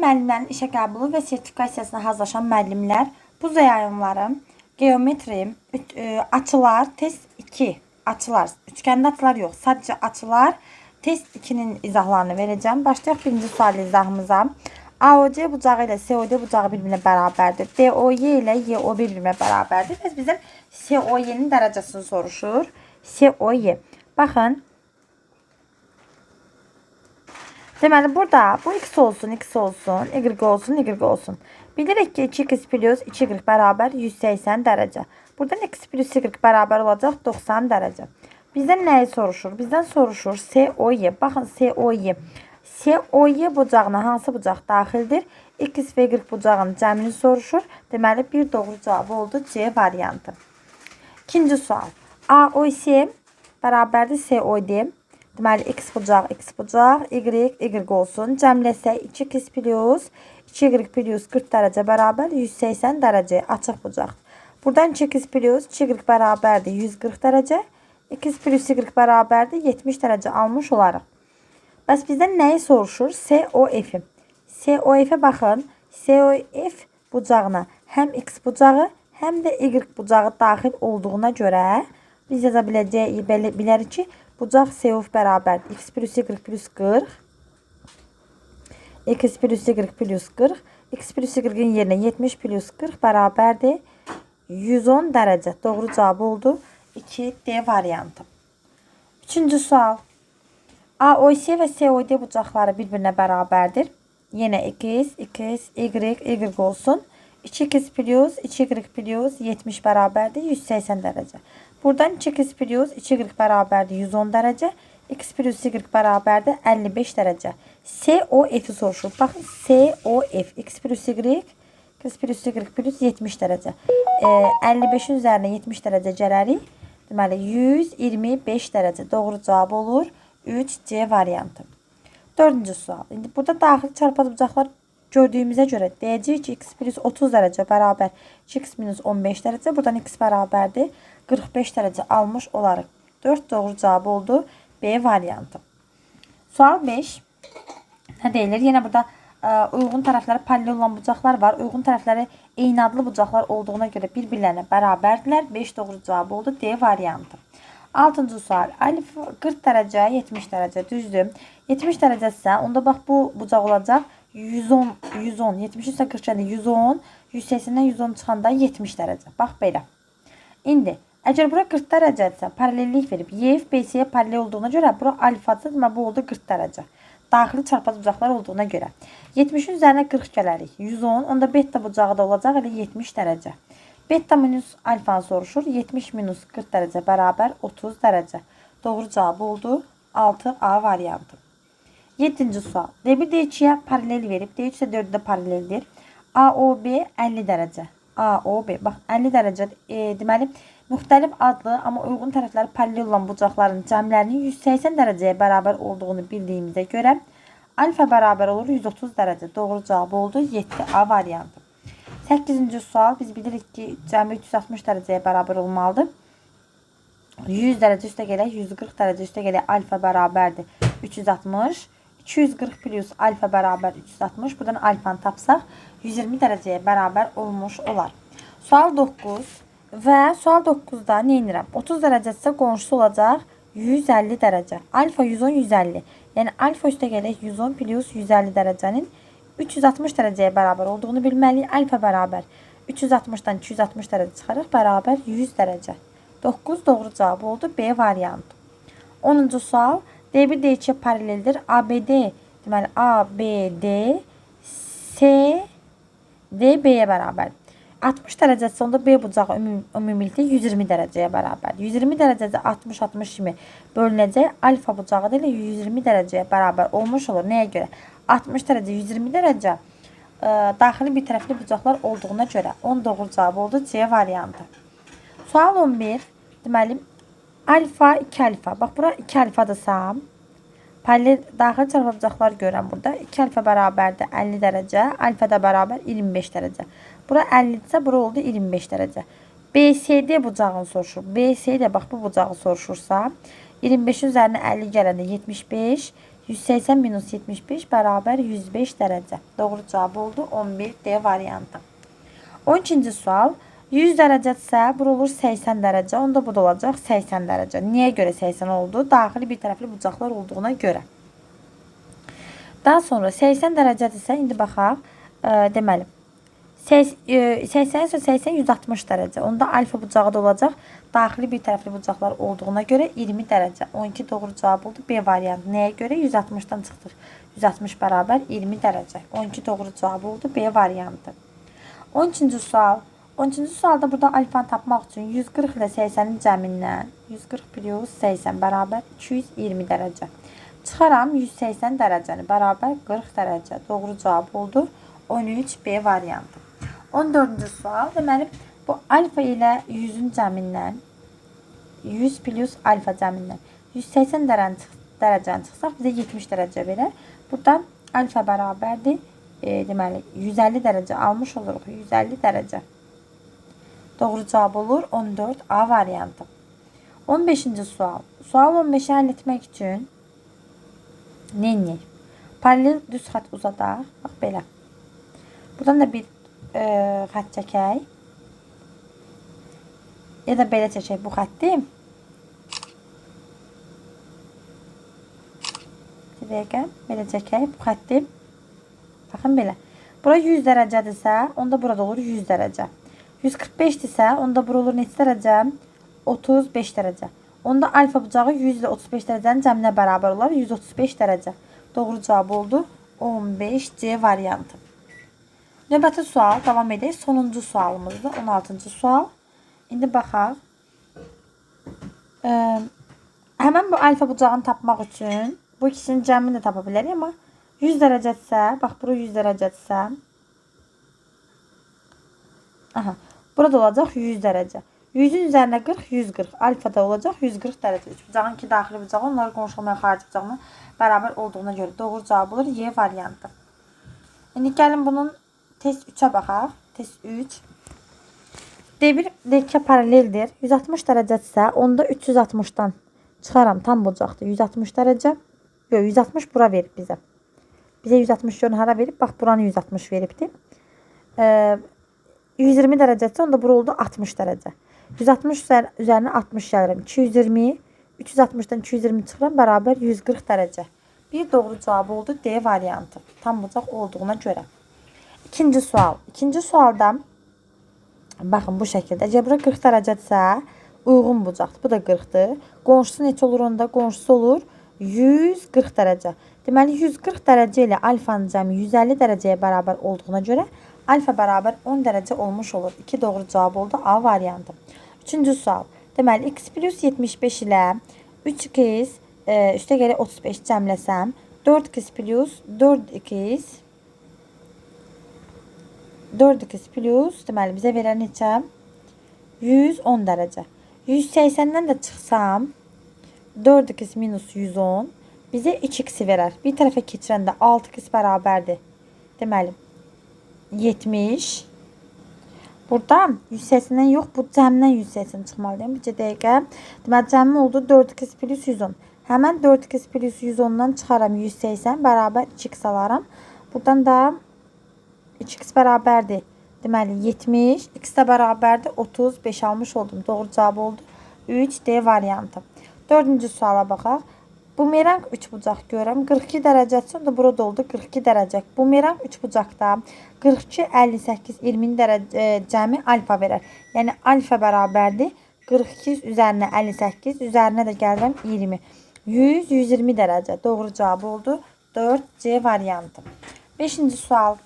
Müəllimlərin işə qəbulu və sertifikasiyasına hazırlaşan müəllimlər bu yayımları geometri, e, açılar, test 2, açılar, üçgəndə açılar yox, sadəcə açılar, test 2-nin izahlarını verəcəm. Başlayaq birinci sual izahımıza. AOC bucağı ilə COD bucağı bir-birinə bərabərdir. DOY ilə YO bir-birinə bərabərdir. Bəs bizdən COY-nin dərəcəsini soruşur. COY. Baxın, Deməli burada bu x olsun, x olsun, y olsun, y olsun. Bilirik ki 2x plus 2y bərabər 180 dərəcə. Buradan x plus y bərabər olacaq 90 dərəcə. Bizdən nəyi soruşur? Bizdən soruşur COY. Baxın COY. COY bucağına hansı bucaq daxildir? X və y bucağının cəmini soruşur. Deməli bir doğru cavabı oldu C variantı. İkinci sual. AOC bərabərdir COD. Deməli x bucaq, x bucaq, y, y olsun. Cəmləsək 2x plus 2y plus 40 dərəcə bərabər 180 dərəcə açıq bucaq. Buradan 2x plus 2y bərabərdir 140 dərəcə. x plus y bərabərdir 70 dərəcə almış olarıq. Bəs bizdən nəyi soruşur? COF-i. COF-ə baxın. COF bucağına həm x bucağı, həm də y bucağı daxil olduğuna görə biz yaza biləcəyik, bilə- bilərik ki, bucaq COF bərabərdir. x plus y plus 40 x plus y plus 40 x plus y-in yerinə 70 plus 40 bərabərdir 110 dərəcə. Doğru cavab oldu 2D variantı. Üçüncü sual. AOC və COD bucaqları bir-birinə bərabərdir. Yenə x, x, y, y olsun. 2x plus 2y plus 70 bərabərdir 180 dərəcə. Buradan 2x plus 2y bərabərdir 110 dərəcə. x plus y bərabərdir 55 dərəcə. COF-i soruşur. Baxın COF x plus y x plus y plus 70 dərəcə. E, 55-in üzərinə 70 dərəcə gələrik. Deməli 125 dərəcə doğru cavab olur. 3C variantı. Dördüncü sual. İndi burada daxil çarpaz bucaqlar gördüyümüzə görə deyəcəyik ki, x plus 30 dərəcə bərabər 2x minus 15 dərəcə. Buradan x bərabərdir 45 dərəcə almış olarıq. 4 doğru cavab oldu. B variantı. Sual 5. Nə deyilir? Yenə burada ə, uyğun tərəfləri paralel olan bucaqlar var. Uyğun tərəfləri eyni adlı bucaqlar olduğuna görə bir-birlərinə bərabərdirlər. 5 doğru cavab oldu. D variantı. 6-cı sual. Alif 40 dərəcə, 70 dərəcə düzdür. 70 dərəcəsə, onda bax bu bucaq olacaq 110, 110, 70 isə 40 yəni 110, 180-dən 110 çıxanda 70 dərəcə. Bax belə. İndi əgər bura 40 dərəcədirsə, paralellik verib Y BC-yə paralel olduğuna görə bura alfadır, demə bu oldu 40 dərəcə. Daxili çarpaz bucaqlar olduğuna görə. 70-in üzərinə 40 gələrik. 110, onda beta bucağı da olacaq elə 70 dərəcə. Beta minus alfanı soruşur. 70 minus 40 dərəcə bərabər 30 dərəcə. Doğru cavab oldu 6A variantı. 7-ci sual. D1 D2-yə paralel verib. D3 isə 4-də paraleldir. AOB 50 dərəcə. AOB. Bax 50 dərəcə e, deməli müxtəlif adlı, amma uyğun tərəfləri paralel olan bucaqların cəmlərinin 180 dərəcəyə bərabər olduğunu bildiyimizə görə alfa bərabər olur 130 dərəcə. Doğru cavab oldu 7A variantı. 8-ci sual. Biz bilirik ki, cəmi 360 dərəcəyə bərabər olmalıdır. 100 dərəcə üstə gələk, 140 dərəcə üstə gələk alfa bərabərdir 360. 240 plus alfa bərabər 360. Buradan alfanı tapsaq 120 dərəcəyə bərabər olmuş olar. Sual 9 və sual 9-da nə edirəm? 30 dərəcəsə qonşusu olacaq 150 dərəcə. Alfa 110 150. Yəni alfa üstə gələk 110 plus 150 dərəcənin 360 dərəcəyə bərabər olduğunu bilməliyik. Alfa bərabər 360-dan 260 dərəcə çıxarıq bərabər 100 dərəcə. 9 doğru cavab oldu B variantı. 10-cu sual D1 D2 paraleldir. ABD deməli ABD C D B-yə bərabər. 60 dərəcəsi onda B bucağı ümumi, ümumilikdə 120 dərəcəyə bərabər. 120 dərəcədə 60 60 kimi bölünəcək. Alfa bucağı da elə 120 dərəcəyə bərabər olmuş olur. Nəyə görə? 60 dərəcə 120 dərəcə ə, daxili bir tərəfli bucaqlar olduğuna görə 10 doğru cavab oldu C variantı. Sual 11. Deməli alfa 2 alfa. Bax bura 2 alfadırsa paralel daxili çarpı bucaqlar görürəm burada. 2 alfa bərabərdir 50 dərəcə, alfa da bərabər 25 dərəcə. Bura 50-dirsə bura oldu 25 dərəcə. BCD bucağını soruşur. BCD bax bu bucağı soruşursa 25-in üzərinə 50 gələndə 75, 180 minus 75 bərabər 105 dərəcə. Doğru cavab oldu 11 D variantı. 12-ci sual. 100 dərəcədirsə, bura olur 80 dərəcə. Onda bu da olacaq 80 dərəcə. Niyə görə 80 oldu? Daxili bir tərəfli bucaqlar olduğuna görə. Daha sonra 80 dərəcədirsə, indi baxaq. E, deməli, 80 ise 80 160 dərəcə. Onda alfa bucağı da olacaq. Daxili bir tərəfli bucaqlar olduğuna görə 20 dərəcə. 12 doğru cavab oldu. B variantı. Nəyə görə? 160-dan çıxdır. 160 bərabər 20 dərəcə. 12 doğru cavab oldu. B variantı. 13-cü sual. 13-cü sualda burada alfanı tapmaq üçün 140 ilə 80-in cəmindən 140 plus 80 bərabər 220 dərəcə. Çıxaram 180 dərəcəni bərabər 40 dərəcə. Doğru cavab oldu. 13 B variantı. 14-cü sual. Deməli, bu alfa ilə 100-ün cəmindən 100 plus alfa cəmindən 180 dərəcəni, dərəcəni çıxsaq bizə 70 dərəcə verər. Buradan alfa bərabərdir. E, deməli, 150 dərəcə almış oluruq. 150 dərəcə. Doğru cavab olur 14 A variantı. 15-ci sual. Sual 15-i həll etmək üçün nə edək? Paralel düz xətt uzadaq. Bax belə. Buradan da bir e, xətt çəkək. Ya da belə çəkək bu xətti. Bir dəqiqə belə çəkək bu xətti. Baxın belə. Bura 100 dərəcədirsə, onda burada olur 100 dərəcə. 145-dirsə, onda bura olur neçə dərəcə? 35 dərəcə. Onda alfa bucağı 100 ilə 35 dərəcənin cəminə bərabər olar. 135 dərəcə. Doğru cavab oldu 15 C variantı. Növbəti sual davam edək. Sonuncu sualımızdır. 16-cı sual. İndi baxaq. Ə, həmən bu alfa bucağını tapmaq üçün bu ikisinin cəmini də tapa bilərik, amma 100 dərəcədirsə, bax bura 100 dərəcədirsə, aha, burada olacaq 100 dərəcə. 100-ün üzərinə 40, 140. Alfa da olacaq 140 dərəcə. Üç bucağın iki daxili bucağı onları qonşu olmayan xarici bucağına bərabər olduğuna görə doğru cavab olur Y variantı. İndi gəlin bunun test 3-ə baxaq. Test 3. D1 D2 paraleldir. 160 dərəcədirsə, onda 360-dan çıxaram tam bucaqdır. 160 dərəcə. Yox, 160 bura verib bizə. Bizə 160 görün hara verib? Bax, buranı 160 veribdi. Ee, 120 dərəcədirsə, onda bura oldu 60 dərəcə. 160 üzər, üzərinə 60 gəlirəm. 220, 360-dan 220 çıxıram, bərabər 140 dərəcə. Bir doğru cavab oldu D variantı. Tam bucaq olduğuna görə. İkinci sual. İkinci sualda baxın bu şəkildə. Əgər bura 40 dərəcədirsə, uyğun bucaqdır. Bu da 40-dır. Qonşusu neçə olur onda? Qonşusu olur 140 dərəcə. Deməli 140 dərəcə ilə alfanın cəmi 150 dərəcəyə bərabər olduğuna görə alfa bərabər 10 dərəcə olmuş olur. 2 doğru cavab oldu A variantı. Üçüncü sual. Deməli x plus 75 ilə 3x e, üstə gələ 35 cəmləsəm 4x plus 4x 4x plus deməli bizə verən neçə? 110 dərəcə. 180-dən də çıxsam 4x minus 110 bizə 2x verər. Bir tərəfə keçirəndə 6x bərabərdir. Deməli 70 Burada 180-dən yox, bu cəmdən 180 çıxmalıyam. Bircə dəqiqə. Deməli cəmi oldu 4x plus 110. Həmən 4x plus 110-dan çıxaram 180 bərabər 2x alaram. Buradan da 2x bərabərdir. Deməli 70, x də bərabərdir 35 almış oldum. Doğru cavab oldu 3D variantı. Dördüncü suala baxaq. Bumerang 3 bucaq görürəm. 42 dərəcəsi onda burada oldu 42 dərəcə. Bumerang 3 bucaqda 42, 58, 20 dərəcə cəmi alfa verər. Yəni alfa bərabərdir 42 üzərinə 58, üzərinə də gəlirəm 20. 100, 120 dərəcə. Doğru cavab oldu 4C variantı. 5-ci sual.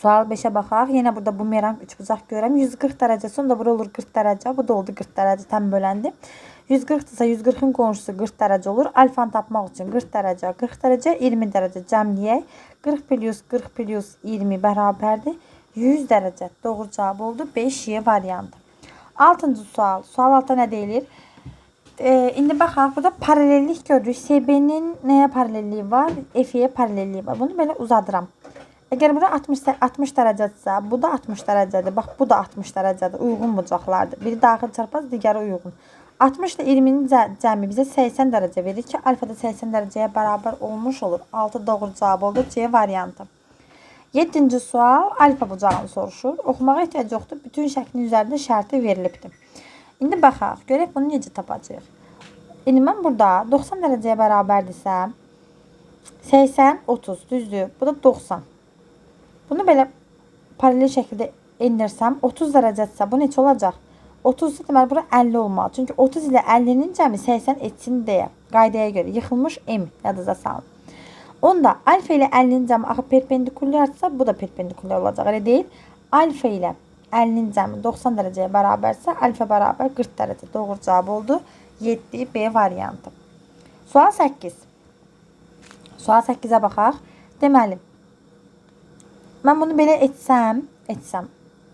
Sual 5'e baxaq. Yenə burada bumerang 3 bucaq görürəm. 140 dərəcəsi onda bura olur 40 dərəcə. Bu da oldu 40 dərəcə tam böləndi. 140-dırsa 140-ın qonşusu 40 dərəcə olur. Alfanı tapmaq üçün 40 dərəcə, 40 dərəcə, 20 dərəcə cəmləyək. 40 plus 40 plus 20 bərabərdir. 100 dərəcə. Doğru cavab oldu 5Y variantı. 6-cı sual. Sual altında nə deyilir? Ee, indi baxaq, burada paralellik görürük. SB-nin nəyə paralelliyi var? F-yə paralelliyi var. Bunu belə uzadıram. Əgər bura 60 60 dərəcədirsə, bu da 60 dərəcədir. Bax, bu da 60 dərəcədir. Uyğun bucaqlardır. Biri daxil çarpaz, digəri uyğun. 60 ile 20'nin cə- cəmi bizə 80 dərəcə verir ki, alfa da 80 dərəcəyə bərabər olmuş olur. 6 doğru cavab oldu C variantı. 7-ci sual alfa bucağını soruşur. Oxumağa ehtiyac yoxdur. Bütün şəklin üzərində şərti verilibdir. İndi baxaq, görək bunu necə tapacağıq. İndi mən burada 90 dərəcəyə bərabərdirsə 80 30 düzdür. Bu da 90. Bunu belə paralel şəkildə endirsəm 30 dərəcədirsə bu neçə olacaq? 30 isə deməli bura 50 olmalı. Çünki 30 ilə 50-nin cəmi 80 etsin deyə qaydaya görə yıxılmış m yadınıza salın. Onda alfa ilə 50-nin cəmi axı perpendikulyarsa bu da perpendikulyar olacaq. Elə deyil? Alfa ilə 50-nin cəmi 90 dərəcəyə bərabərsə alfa bərabər 40 dərəcə. Doğru cavab oldu. 7 B variantı. Sual 8. Sual 8-ə baxaq. Deməli, mən bunu belə etsəm, etsəm,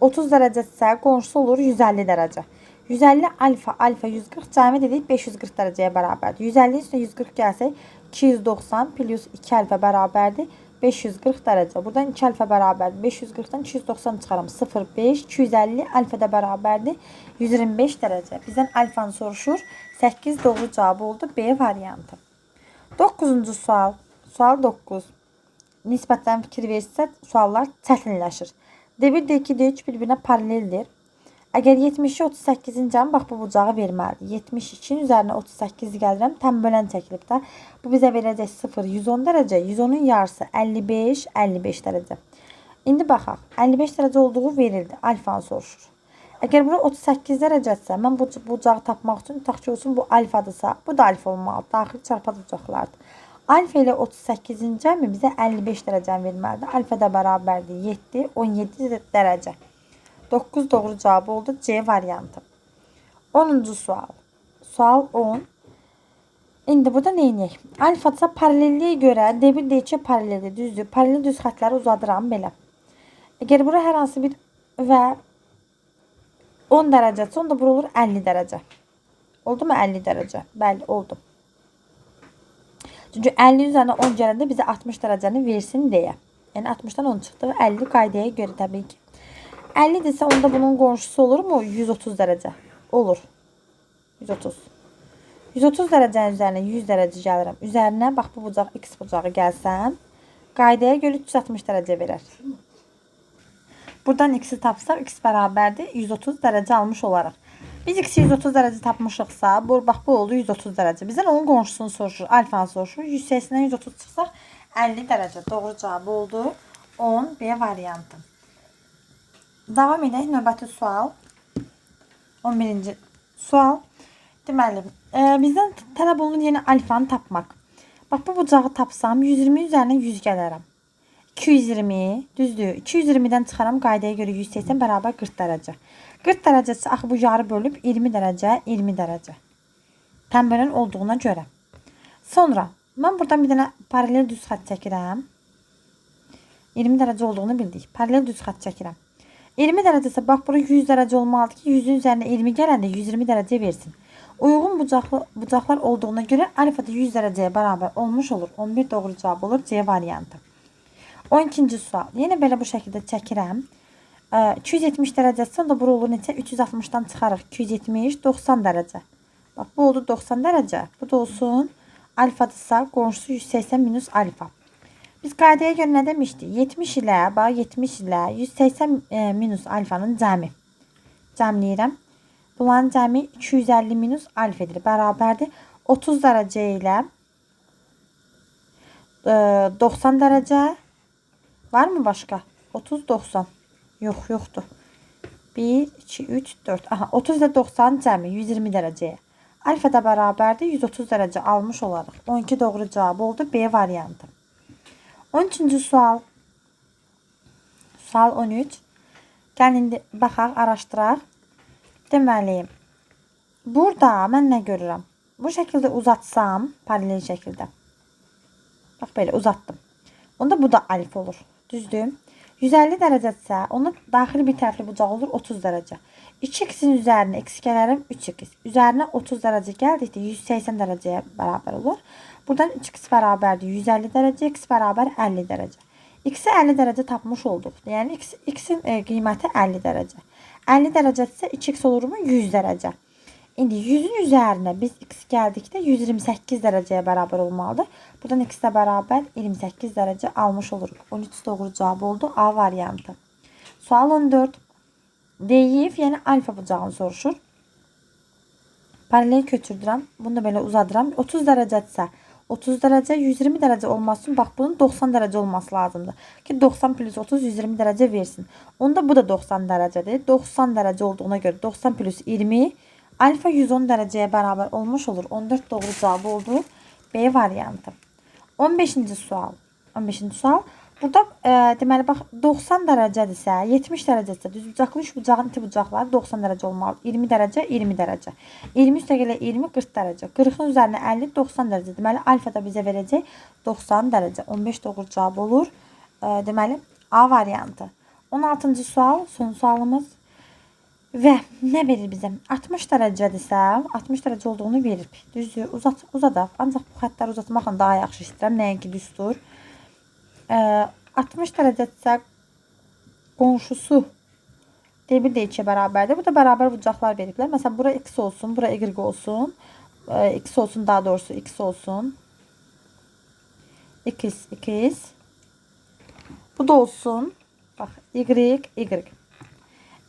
30 dərəcədirsə qonşusu olur 150 dərəcə. 150 alfa, alfa 140 cəmi dedik 540 dərəcəyə bərabərdir. 150-nin üstünə 140 gəlsək 290 plus 2 alfa bərabərdir 540 dərəcə. Buradan 2 alfa bərabərdir. 540-dan 290 çıxaram. 0,5. 250 alfa da bərabərdir. 125 dərəcə. Bizdən alfanı soruşur. 8 doğru cavab oldu. B variantı. 9-cu sual. Sual 9. Nisbətdən fikir versə suallar çətinləşir. D1, D2, D3 bir-birinə paraleldir. Əgər 70-i 38-in cəmi bax bu bucağı verməlidir. 72-nin üzərinə 38 gəlirəm. Tənbölən çəkilib də. Bu bizə verəcək 0, 110 dərəcə. 110-un yarısı 55, 55 dərəcə. İndi baxaq. 55 dərəcə olduğu verildi. Alfanı soruşur. Əgər bura 38 dərəcədirsə, mən bu bucağı tapmaq üçün tutaq ki, olsun bu alfadırsa, bu da alfa olmalıdır. Daxil çarpaz bucaqlardır. Alfa ilə 38-in cəmi bizə 55 dərəcəni verməlidir. Alfa da bərabərdir 7, 17 dərəcə. 9 doğru cavab oldu. C variantı. 10-cu sual. Sual 10. İndi burada nə edək? Alfadsa paralelliyə görə D1 D2 paraleldir, düzdür. Paralel düz xətləri uzadıram belə. Əgər bura hər hansı bir və 10 dərəcədirsə, onda bura olur 50 dərəcə. Oldu mu 50 dərəcə? Bəli, oldu. Çünki 50 üzərinə 10 gələndə bizə 60 dərəcəni versin deyə. Yəni 60-dan 10 çıxdı. 50 qaydaya görə təbii ki. 50 desə onda bunun qonşusu olurmu? 130 dərəcə. Olur. 130. 130 dərəcənin üzərinə 100 dərəcə gəlirəm. Üzərinə bax bu bucaq x bucağı gəlsən, qaydaya görə 360 dərəcə verər. Buradan x-i tapsaq x bərabərdir 130 dərəcə almış olaraq. Biz x-i 130 dərəcə tapmışıqsa, bu bax bu oldu 130 dərəcə. Bizdən onun qonşusunu soruşur, alfanı soruşur. 180-dən 130 çıxsaq 50 dərəcə. Doğru cavab oldu 10 B variantı. Davam edək növbəti sual. 11-ci sual. Deməli, e, bizdən tələb olunur yeni alfanı tapmaq. Bax bu bucağı tapsam 120 üzərinə 100 gələrəm. 220 düzdür. 220-dən çıxaram qaydaya görə 180 bərabər 40 dərəcə. 40 dərəcəsi axı bu yarı bölüb 20 dərəcə, 20 dərəcə. Tənbəlin olduğuna görə. Sonra mən buradan bir dənə paralel düz xətt çəkirəm. 20 dərəcə olduğunu bildik. Paralel düz xətt çəkirəm. 20 dərəcəsə bax bura 100 dərəcə olmalıdır ki, 100-ün üzərinə 20 gələndə 120 dərəcə versin. Uyğun bucaqlı, bucaqlar olduğuna görə alfa da 100 dərəcəyə bərabər olmuş olur. 11 doğru cavab olur C variantı. 12-ci sual. Yenə belə bu şəkildə çəkirəm. Ə, 270 dərəcəsi onda bura olur neçə? 360-dan çıxarıq. 270 90 dərəcə. Bax bu oldu 90 dərəcə. Bu da olsun alfadırsa qonşusu 180 minus alfa. Biz qaydaya görə nə demişdik? 70 ilə, bax 70 ilə 180 e, minus alfanın cəmi. Cəmləyirəm. Bunların cəmi 250 minus alfadır. Bərabərdir 30 dərəcə ilə e, 90 dərəcə Var mı başqa? 30 90. Yox, yoxdur. 1 2 3 4. Aha, 30 ilə 90 cəmi 120 dərəcəyə. Alfa da bərabərdir 130 dərəcə almış olaraq. 12 doğru cavab oldu B variantı. 13-cü sual. Sual 13. Gəlin indi baxaq, araşdıraq. Deməli, burada mən nə görürəm? Bu şəkildə uzatsam, paralel şəkildə. Bax belə uzatdım. Onda bu da alfa olur. Düzdür? 150 dərəcədirsə, onun daxili bir tərəfli bucaq olur 30 dərəcə. 2x-in üzərinə x gələrəm 3x. Üzərinə 30 dərəcə gəldikdə 180 dərəcəyə bərabər olur. Buradan 3x bərabərdir 150 dərəcə, x bərabər 50 dərəcə. X-i 50 dərəcə tapmış olduq. Yəni x-in e, qiyməti 50 dərəcə. 50 dərəcədirsə 2x olurmu? 100 dərəcə. İndi 100'ün üzerine biz x geldikdə 128 dereceye beraber olmalıdır. Buradan x de beraber 28 derece almış oluruq. 13 doğru cevap oldu A variantı. Sual 14. Deyif, yəni alfa bucağını soruşur. Paralel götürdürəm. Bunu da belə uzadıram. 30 dərəcədirsə 30 dərəcə 120 dərəcə olması üçün bax bunun 90 dərəcə olması lazımdır. Ki 90 plus 30 120 dərəcə versin. Onda bu da 90 dərəcədir. 90 dərəcə olduğuna görə 90 plus 20 alfa 110 dərəcəyə bərabər olmuş olur. 14 doğru cavabı oldu. B variantı. 15-ci sual. 15-ci sual. Burada e, deməli bax 90 dərəcədirsə, 70 dərəcədirsə düzbucaqlı üç bucağın iti bucaqları 90 dərəcə olmalı. 20 dərəcə, 20 dərəcə. 20 üstə gələ 20, 40 dərəcə. 40-ın üzərinə 50, 90 dərəcə. Deməli alfa da bizə verəcək 90 dərəcə. 15 doğru cavab olur. E, deməli A variantı. 16-cı sual, son sualımız. Və nə verir bizə? 60 dərəcədirsə, 60 dərəcə olduğunu verir. Düzdür, uzat, uzadaq. Ancaq bu xəttləri uzatmaqla daha yaxşı istəyirəm. Nəinki düstur. Ee, 60 dərəcədirsə qonşusu D1 D2-yə bərabərdir. Bu da bərabər bucaqlar veriblər. Məsələn, bura x olsun, bura y olsun. Ee, x olsun daha doğrusu x olsun. x, x. Bu da olsun. Bax, y, y.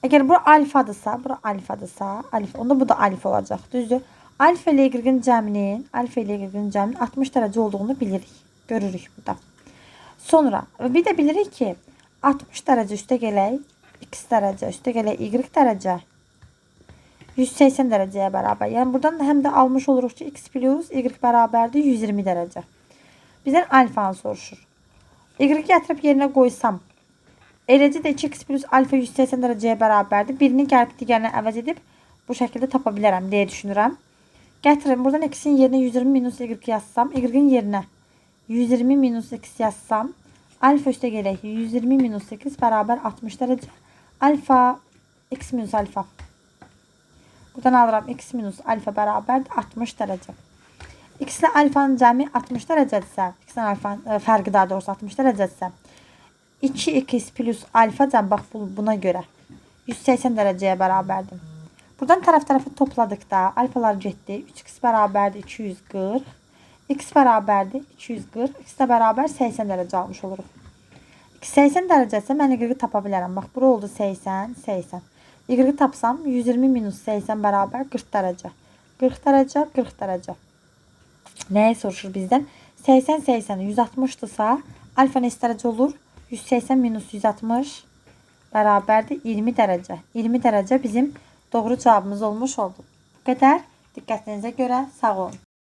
Əgər bu alfadırsa, bura alfadırsa, alfa, onda bu da alfa olacaq. Düzdür? Alfa ilə y-in cəminin, alfa ilə y-in cəminin 60 dərəcə olduğunu bilirik. Görürük burada. Sonra bir də bilirik ki, 60 dərəcə üstə gələk, x dərəcə üstə gələk, y dərəcə 180 dərəcəyə bərabər. Yəni buradan da həm də almış oluruq ki, x plus y bərabərdir 120 dərəcə. Bizdən alfanı soruşur. Y-i gətirib yerinə qoysam, eləcə də 2x plus alfa 180 dərəcəyə bərabərdir. Birini gəlib digərini əvəz edib bu şəkildə tapa bilərəm deyə düşünürəm. Gətirin. Buradan x-in yerinə 120 minus y yazsam, y-in yerinə 120 minus x yazsam, alfa üstə gələk 120 minus 8 bərabər 60 dərəcə. Alfa x minus alfa. Buradan alıram x minus alfa bərabərdir 60 dərəcə. X ilə alfanın cəmi 60 dərəcədirsə, x ilə alfanın ə, fərqi daha doğrusu 60 dərəcədirsə, 2x plus alfa bax bu- buna görə 180 dərəcəyə bərabərdir. Buradan tərəf tərəfi topladıqda alfalar getdi. 3x bərabərdir 240. x bərabərdir 240. x də bərabər 80 dərəcə almış oluruq. X 80 dərəcəsə mən y-i tapa bilərəm. Bax bura oldu 80, 80. Y-i tapsam 120 minus 80 bərabər 40 dərəcə. 40 dərəcə, 40 dərəcə. Nəyi soruşur bizdən? 80 80 160-dırsa alfa neçə dərəcə olur? 180 minus 160 bərabərdir 20 dərəcə. 20 dərəcə bizim doğru cavabımız olmuş oldu. Bu qədər. Diqqətinizə görə sağ olun.